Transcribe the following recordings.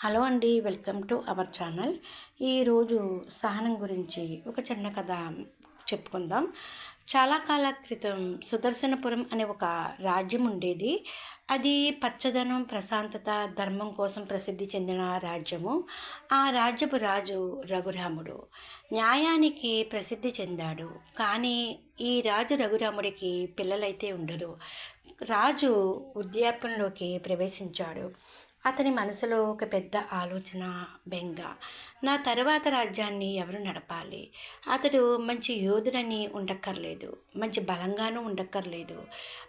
Hello అండి welcome to our channel. ఈరోజు సహనం గురించి ఒక చిన్న కథ చెప్పుకుందాం. చాలా కాల క్రితం సుదర్శనపురం అనే ఒక రాజ్యం ఉండేది. అది పచ్చదనం ప్రశాంతత ధర్మం కోసం ప్రసిద్ధి చెందిన రాజ్యము. ఆ రాజ్యపు రాజు రఘురాముడు. న్యాయానికి ప్రసిద్ధి చెందాడు. కానీ ఈ రాజు రఘురాముడికి పిల్లలైతే ఉండరు. రాజు వృద్ధాప్యంలోకి ప్రవేశించాడు. అతని మనసులో ఒక పెద్ద ఆలోచన బెంగ. నా తర్వాత రాజ్యాన్ని ఎవరు నడపాలి? అతడు మంచి యోధుడని ఉండక్కర్లేదు మంచి బలంగానూ ఉండక్కర్లేదు.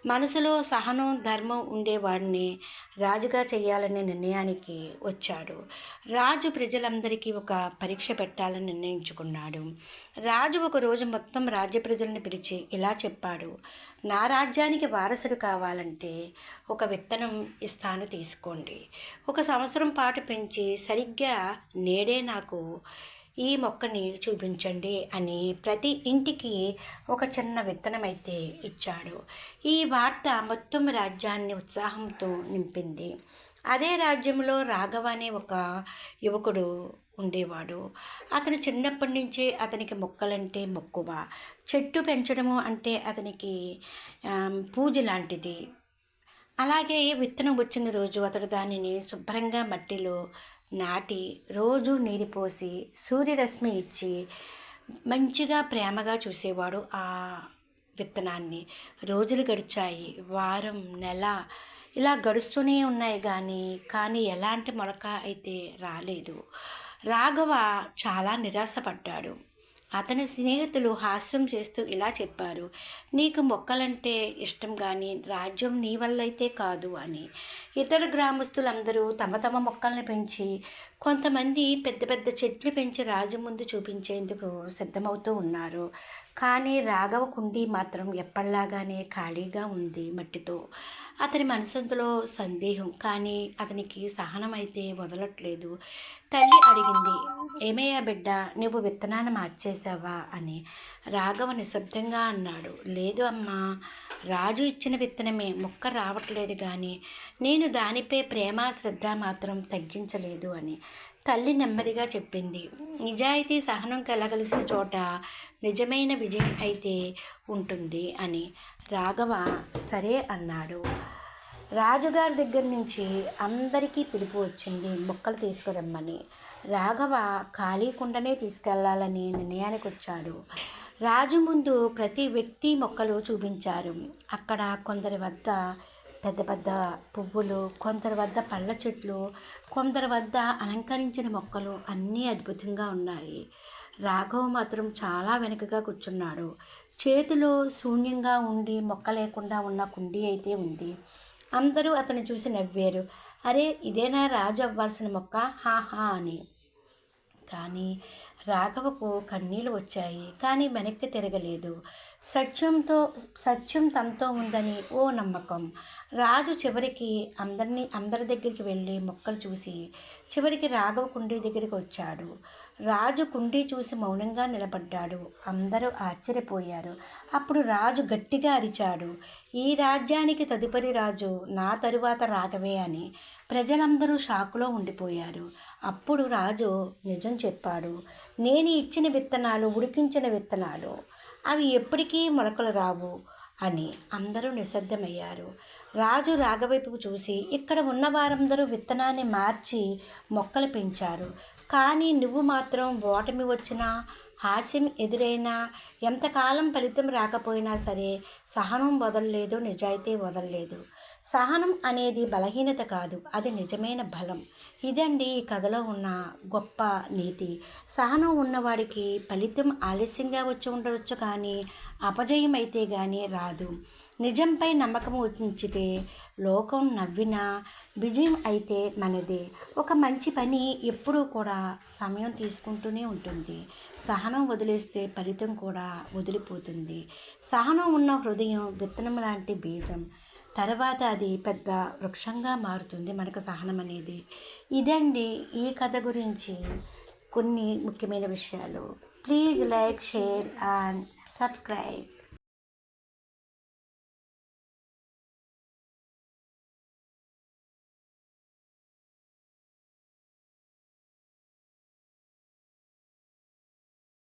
మనసులో సహనం ధర్మం ఉండేవాడిని రాజుగా చేయాలనే నిర్ణయానికి వచ్చాడు. రాజు ప్రజలందరికీ ఒక పరీక్ష పెట్టాలని నిర్ణయించుకున్నాడు. రాజు ఒక రోజు మొత్తం రాజ్య ప్రజలను పిలిచి ఇలా చెప్పాడు. నా రాజ్యానికి వారసుడు కావాలంటే ఒక విత్తనం ఇస్తాను తీసుకోండి. ఒక సంవత్సరం పాటు పెంచి సరిగ్గా నేడే నాకు ఈ మొక్కని చూపించండి అని ప్రతి ఇంటికి ఒక చిన్న విత్తనం అయితే ఇచ్చాడు. ఈ వార్త మొత్తం రాజ్యాన్ని ఉత్సాహంతో నింపింది. అదే రాజ్యంలో రాఘవ అనే ఒక యువకుడు ఉండేవాడు. అతను చిన్నప్పటి నుంచే అతనికి మొక్కలంటే మక్కువ. చెట్టు పెంచడము అంటే అతనికి పూజ లాంటిది. అలాగే విత్తనం వచ్చిన రోజు అతడు దానిని శుభ్రంగా మట్టిలో నాటి రోజు నీరు పోసి సూర్యరశ్మి ఇచ్చి మంచిగా ప్రేమగా చూసేవాడు ఆ విత్తనాన్ని. రోజులు గడిచాయి. వారం నెల ఇలా గడుస్తూనే ఉన్నాయి కానీ కానీ ఎలాంటి మొలక అయితే రాలేదు. రాఘవ చాలా నిరాశపడ్డాడు. అతని స్నేహితులు హాస్యం చేస్తూ ఇలా చెప్పారు నీకు మొక్కలంటే ఇష్టం కానీ రాజ్యం నీ వల్లైతే కాదు అని. ఇతర గ్రామస్తులందరూ తమ తమ మొక్కల్ని పెంచి కొంతమంది పెద్ద పెద్ద చెట్లు పెంచి రాజు ముందు చూపించేందుకు సిద్ధమవుతూ ఉన్నారు. కానీ రాఘవ కుండీ మాత్రం ఎప్పటిలాగానే ఖాళీగా ఉంది మట్టితో. అతని మనసంతులో సందేహం కానీ అతనికి సహనం అయితే వదలట్లేదు. తల్లి అడిగింది ఏమయ్యా బిడ్డ నువ్వు విత్తనాన్ని మార్చేసావా అని రాఘవ నిశ్శబ్దంగా అన్నాడు. లేదు అమ్మా రాజు ఇచ్చిన విత్తనమే మొక్క రావట్లేదు కానీ నేను దానిపై ప్రేమ శ్రద్ధ మాత్రం తగ్గించలేదు అని తల్లి నెమ్మదిగా చెప్పింది. నిజాయితీ సహనం కలగలిసిన చోట నిజమైన విజయం అయితే ఉంటుంది అని రాఘవ సరే అన్నాడు. రాజుగారి దగ్గర నుంచి అందరికీ పిలుపు వచ్చింది మొక్కలు తీసుకురమ్మని. రాఘవ ఖాళీ కుండనే తీసుకెళ్ళాలని నిర్ణయానికి వచ్చాడు. రాజు ముందు ప్రతి వ్యక్తి మొక్కలు చూపించారు. అక్కడ కొందరి వద్ద పెద్ద పెద్ద పువ్వులు కొందరి వద్ద పళ్ళ చెట్లు కొందరి వద్ద అలంకరించిన మొక్కలు అన్నీ అద్భుతంగా ఉన్నాయి. రాఘవ మాత్రం చాలా వెనుకగా కూర్చున్నాడు. చేతిలో శూన్యంగా ఉండి మొక్క లేకుండా ఉన్న కుండీ అయితే ఉంది. అందరూ అతన్ని చూసి నవ్వారు. అరే ఇదేనా రాజు అవ్వాల్సిన మొక్క హాహా అని. కానీ రాఘవకు కన్నీళ్ళు వచ్చాయి కానీ వెనక్కి తిరగలేదు. సత్యంతో సత్యం తనతో ఉందని ఓ నమ్మకం. రాజు చివరికి అందరినీ అందరి దగ్గరికి వెళ్ళి మొక్కలు చూసి చివరికి రాఘవ కుండీ దగ్గరికి వచ్చాడు. రాజు కుండీ చూసి మౌనంగా నిలబడ్డాడు. అందరూ ఆశ్చర్యపోయారు. అప్పుడు రాజు గట్టిగా అరిచాడు. ఈ రాజ్యానికి తదుపరి రాజు నా తరువాత రాఘవే అని. ప్రజలందరూ షాకులో ఉండిపోయారు. అప్పుడు రాజు నిజం చెప్పాడు. నేను ఇచ్చిన విత్తనాలు ఉడికించిన విత్తనాలు అవి ఎప్పటికీ మొలకలు రావు అని అందరూ నిశ్శబ్దమయ్యారు. రాజు రాఘవైపుకు చూసి ఇక్కడ ఉన్న వారందరూ విత్తనాన్ని మార్చి మొక్కలు పెంచారు. కానీ నువ్వు మాత్రం ఓటమి వచ్చినా హాస్యం ఎదురైనా ఎంతకాలం ఫలితం రాకపోయినా సరే సహనం వదలలేదు నిజాయితీ వదలలేదు. సహనం అనేది బలహీనత కాదు అది నిజమైన బలం. ఇదండి ఈ కథలో ఉన్న గొప్ప నీతి. సహనం ఉన్నవాడికి ఫలితం ఆలస్యంగా వచ్చి ఉండవచ్చు కానీ అపజయం అయితే కానీ రాదు. నిజంపై నమ్మకం ఉంచితే లోకం నవ్వినా విజయం అయితే మనదే. ఒక మంచి పని ఎప్పుడూ కూడా సమయం తీసుకుంటూనే ఉంటుంది. సహనం వదిలేస్తే ఫలితం కూడా వదిలిపోతుంది. సహనం ఉన్న హృదయం విత్తనం లాంటి బీజం. తర్వాత అది పెద్ద వృక్షంగా మారుతుంది మనకు సహనం అనేది. ఇదండి ఈ కథ గురించి కొన్ని ముఖ్యమైన విషయాలు. Please like share and subscribe.